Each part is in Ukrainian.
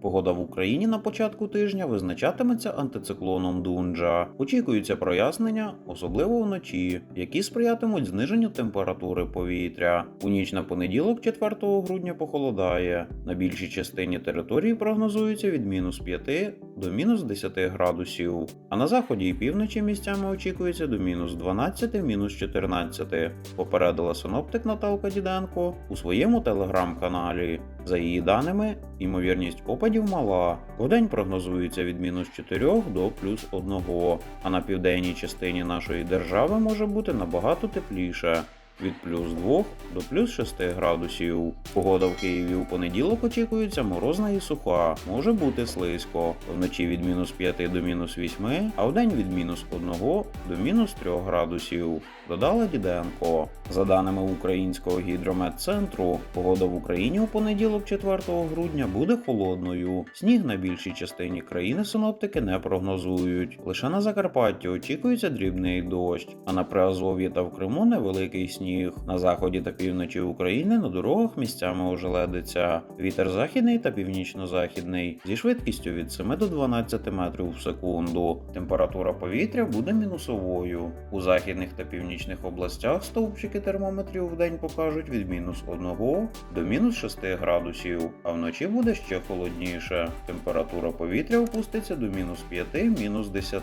Погода в Україні на початку тижня визначатиметься антициклоном Дунджа. Очікуються прояснення, особливо вночі, які сприятимуть зниженню температури повітря. У ніч на понеділок, 4 грудня, похолодає. На більшій частині території прогнозується від мінус 5 до мінус 10 градусів. А на заході і півночі місцями очікується до мінус 12, мінус 14. Попередила синоптик Наталка Діденко у своєму телеграм-каналі. За її даними, ймовірність опадів мала. Вдень прогнозується від мінус 4 до плюс 1, а на південній частині нашої держави може бути набагато тепліше. Від плюс 2 до плюс 6 градусів. Погода в Києві у понеділок очікується морозна і суха, може бути слизько. Вночі від мінус 5 до мінус 8, а вдень від мінус 1 до мінус 3 градусів. Додала Діденко. За даними Українського гідрометцентру, погода в Україні у понеділок, 4 грудня, буде холодною. Сніг на більшій частині країни синоптики не прогнозують. Лише на Закарпатті очікується дрібний дощ, а на Приазов'ї та в Криму невеликий сніг. На заході та півночі України на дорогах місцями ожеледиться. Вітер західний та північно-західний зі швидкістю від 7 до 12 метрів в секунду. Температура повітря буде мінусовою. У західних та північних областях стовпчики термометрів в день покажуть від мінус 1 до мінус 6 градусів, а вночі буде ще холодніше. Температура повітря опуститься до мінус 5, мінус 10.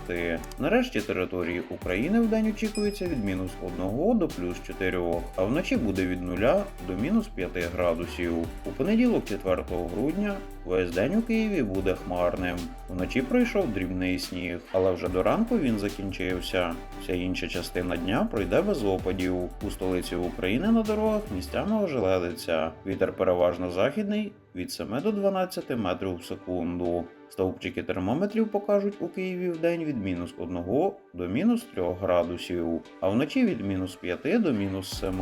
Нарешті території України в день очікується від мінус 1 до плюс 4, а вночі буде від 0 до мінус 5 градусів. У понеділок, 4 грудня, весь день у Києві буде хмарним. Вночі пройшов дрібний сніг, але вже до ранку він закінчився. Вся інша частина дня пройде без опадів. У столиці України на дорогах місцями ожеледиться. Вітер переважно західний від 7 до 12 метрів в секунду. Стовпчики термометрів покажуть у Києві в день від мінус 1 до мінус 3 градусів, а вночі від мінус 5 до мінус 7.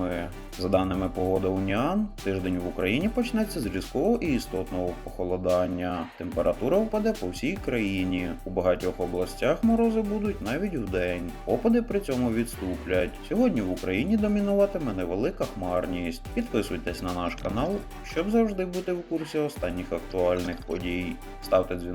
За даними погоди Уніан, тиждень в Україні почнеться з різкого і істотного похолодання. Температура впаде по всій країні. У багатьох областях морози будуть навіть вдень. Опади при цьому відступлять. Сьогодні в Україні домінуватиме невелика хмарність. Підписуйтесь на наш канал, щоб завжди бути в курсі останніх актуальних подій. Ставте